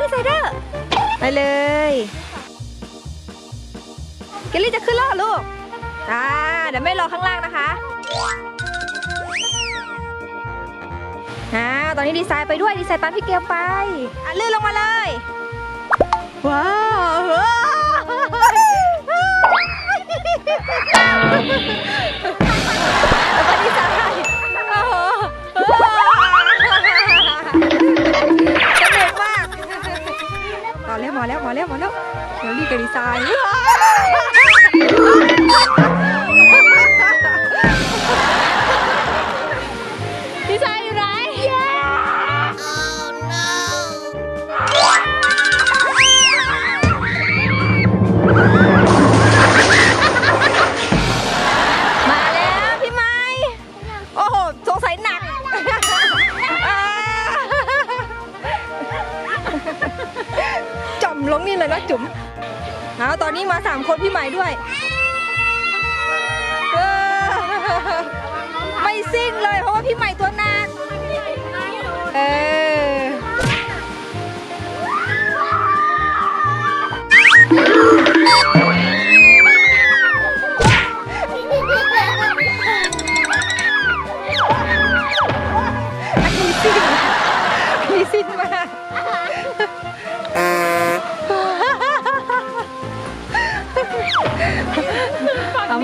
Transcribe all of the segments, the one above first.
เลยเกลลี่จะขึ้นแล้วลูกอ่าเดี๋ยวไม่รอข้างล่างนะคะอ่าตอนนี้ดีไซน์ไปด้วยดีไซน์ตามพี่เกลไปอะลื่นลงมาเลย ว้าว มาแล้วมาแล้วมาแล้วเดี๋ยวรีบกับดีไซน์ ลงนี่เลยนะจุ๋มเอาตอนนี้มาสามคนพี่ใหม่ด้วย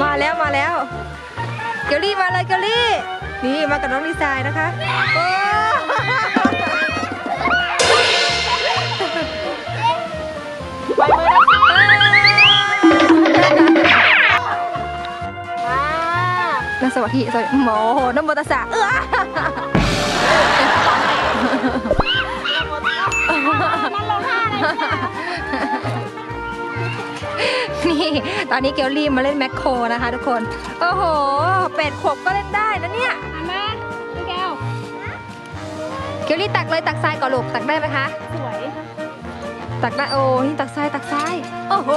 มาแล้วมาแล้ว เกลลี่มาเลยเกลลี่ นี่มากับน้องดีไซน์นะคะโอ้นักสวัสดีสวัสดีโอ้โหน้ำมันตะสะเออ ตอนนี้เกลลี่มาเล่นแมคโครนะคะทุกคน โอ้โห เป็ดขบก็เล่นได้นะเนี่ยมามาพี่แก้วเกลลี่ตักเลยตักทรายก่อนลูกตักได้ไหมคะ สวย ตักได้โอ้นี่ตักทรายตักทราย โอ้โห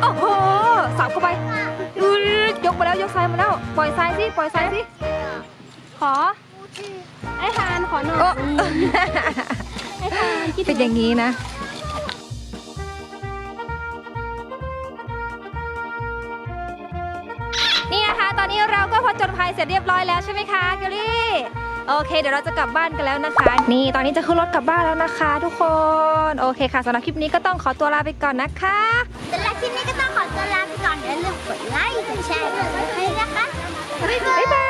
โอ้โหสับเข้าไปอื้อยกมาแล้วยกทรายมาแล้ว ปล่อยทรายสิปล่อยทรายสิ ขอ ไอ้ทานขอหน่อยโอ้ไอ้ทานคิดเป็นอย่างนี้นะ ตอนนี้เราก็พอจนภัยเสร็จเรียบร้อยแล้วใช่ไหมคะเกลลี่ โอเค เดี๋ยวเราจะกลับบ้านกันแล้วนะคะ นี่ตอนนี้จะขึ้นรถกลับบ้านแล้วนะคะ ทุกคน โอเคค่ะสำหรับคลิปนี้ก็ต้องขอตัวลาไปก่อนนะคะสำหรับคลิปนี้ก็ต้องขอตัวลาไปก่อนอย่าลืมกดไลค์กดแชร์กดซับสไครต์